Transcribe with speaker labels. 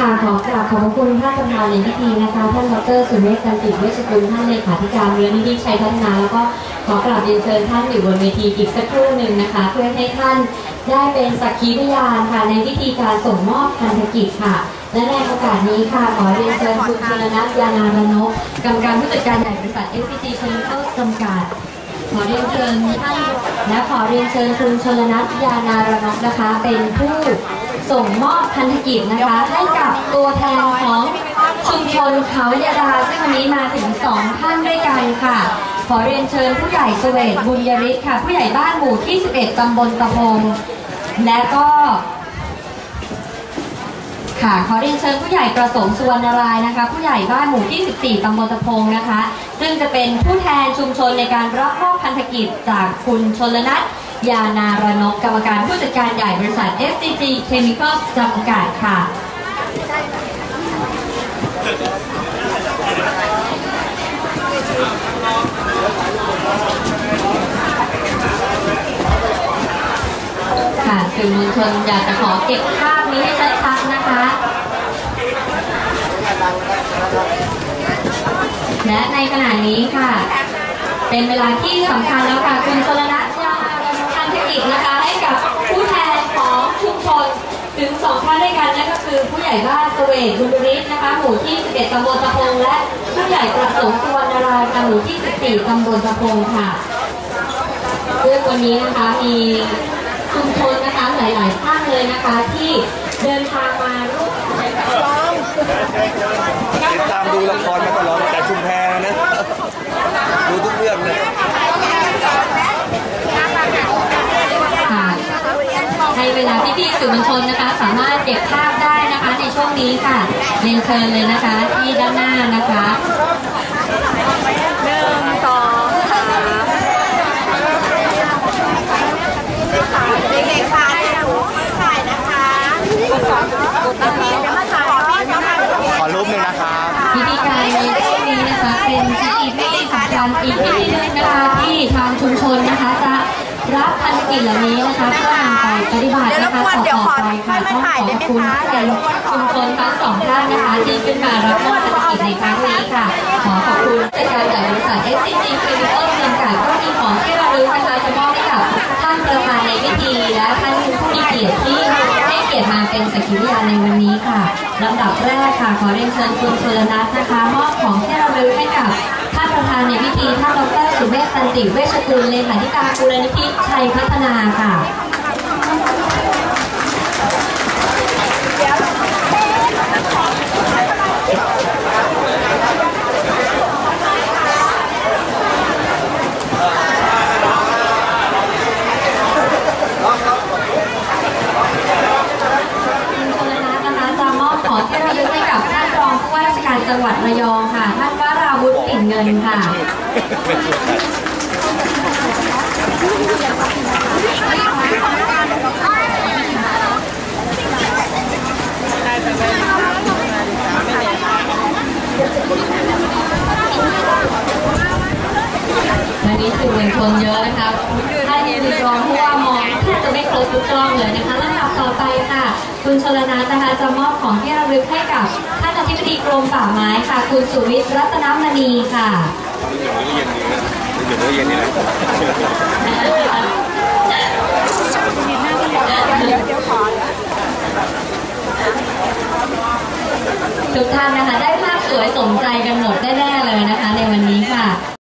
Speaker 1: ค่ะขอกราบขอบพระคุณท่านประธานในพิธีนะคะท่านดรสุเมธกันติเวชกุลท่านเลขาธิการมูลนิธิชัยพัฒนาแล้วก็ขอกราบเรียนเชิญท่านอยู่บนเวทีอีกสักครู่หนึ่งนะคะ เพื่อให้ท่านได้เป็นสักขีพยานค่ะในพิธีการส่งมอบพันธกิจค่ะ และในโอกาสนี้ค่ะขอเรียนเชิญคุณชลนัทยานารนกกรรมการผู้จัดการใหญ่บริษัท FPG c h e m i c a l จำกัดขอเรียนเชิญท่านและขอเรียนเชิญคุณชลนัทยานารนกนะคะ เป็นผู้ส่งมอบพันธกิจนะคะให้กับ ตัวแทนของชุมชนเขายาดาซึ่งวันนี้มาถึงสองท่านด้วยกันค่ะ ขอเรียนเชิญผู้ใหญ่เสวตบุญยริศค่ะ ผู้ใหญ่บ้านหมู่ที่ 11 ตำบลตะพง และก็ ค่ะ ขอเรียนเชิญผู้ใหญ่ประสงค์สุวรรณรายนะคะ ผู้ใหญ่บ้านหมู่ที่ 14 ตำบลตะพงนะคะ ซึ่งจะเป็นผู้แทนชุมชนในการรับมอบพันธกิจจากคุณชนลนัทยานารนกกรรมการผู้จัดการใหญ่บริษัท FCG Chemicals จำกัดค่ะ ค่ะ สื่อมวลชนอยากจะขอเก็บภาพนี้ให้ชัดๆนะคะ และในขณะนี้ค่ะ เป็นเวลาที่สำคัญแล้วค่ะ คุณชลนัทยาพันธกิจนะคะ ให้กับผู้แทนของชุมชนถึงสองท่านด้วยกันนั่นก็คือผู้ใหญ่บ้านสเวตบุญริศนะคะ หมู่ที่ 11ตำบลตะพงและผู้ใหญ่ประสงค์สุวรรณรายค่ะหมู่ที่ 14ตำบลตะพงค่ะซึ่งวันนี้นะคะมี ชุมชนนะคะหลายๆท่านเลยนะคะที่เดินทางมาร่วม
Speaker 2: ติดตามดูละครมาตลอดแต่ชุมแพนะ ดูทุกเรื่องเลย
Speaker 1: ค่ะให้เวลาพี่ๆสื่อมวลชนนะคะ สามารถเก็บภาพได้นะคะในช่วงนี้ค่ะเรียนเชิญเลยนะคะที่ด้านหน้านะคะ
Speaker 3: หนึ่งสองสามเด็กๆค่ะให้หนูถ่ายนะคะกดสองกดตั้งนี้เดี๋ยวมาถ่ายขอพี่เขามา
Speaker 2: ขอรูปหนึ่งนะครับ
Speaker 1: พิธีการใน ช่วงนี้นะคะ เป็นพิธีที่สำคัญอีกพิธีหนึงนะคะที่ทางชุมชนนะคะจะรับภารกิจเหล่านี้นะคะเพื่อนำไปปฏิบัตินะคะต่อๆไปค่ะต้องขอบคุณผู้แทนชุมชนทั้งสองท่านนะคะ ที่ขึ้นมารับมอบภารกิจในครั้งนี้ค่ะ ขอขอบคุณผู้จัดการใหญ่บริษัท SCG Chemical จำกัดก็มีของที่ระลึกนะคะจะมอบให้กับท่านประธานในพิธีและท่านผู้มีเกียรติที่ให้ เกียรติมาเป็นสักขีพยานในวันนี้ค่ะลำดับแรกค่ะขอเรียนเชิญคุณชลนัทนะคะมอบของที่ระลึกให้กับท่านประธานในพิธีท่านดรสุเมธตันติเวชกุลเลขาธิการมูลนิธิชัยพัฒนาค่ะ คุณชลนัทนะคะจะมอบของที่ระลึกให้กับท่านรองผู้ว่าราชการ จังหวัดระยองค่ะ ท่านวราวุฒิปิ่นเงินค่ะวันนี้สื่อมวลชนเยอะนะคะท่านยืนรองผู้ว่ามองแทบจะไม่ครบทุกกล้องเลยนะคะ ต่อไปค่ะ คุณชลนัทนะคะจะมอบของที่ระลึกให้กับท่านอธิบดีกรมป่าไม้ค่ะ คุณสุวิทย์รัตนมณีค่ะ
Speaker 2: อยู่เมื่อเย็นนี่แหละ
Speaker 1: ทุกท่านนะคะได้